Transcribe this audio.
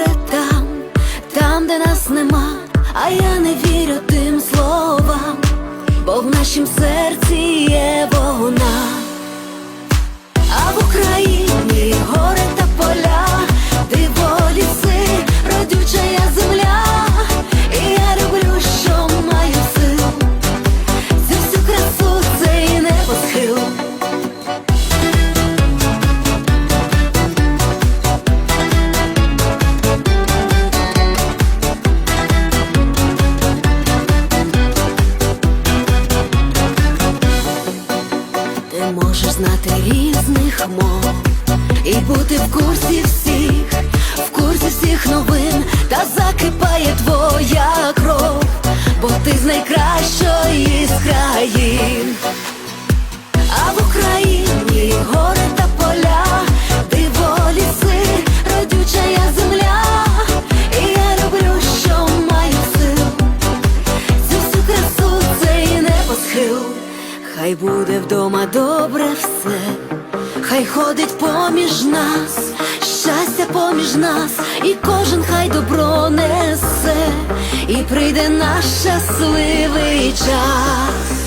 добре там, там, де нас нема, а я не вірю тим словам, бо в нашім серці є вона. а в Україні. Різних і бути в курсі всіх, в курсі всіх новин, та закипає твоя кров, бо ти з найкращої з країн. А в Україні гори та поля, диво ліси, родюча я земля, я люблю, що маю сил. Цю всю красу цей небосхил, хай буде вдома добре все, хай ходить поміж нас, щастя поміж нас, і кожен хай добро несе, і прийде наш щасливий час.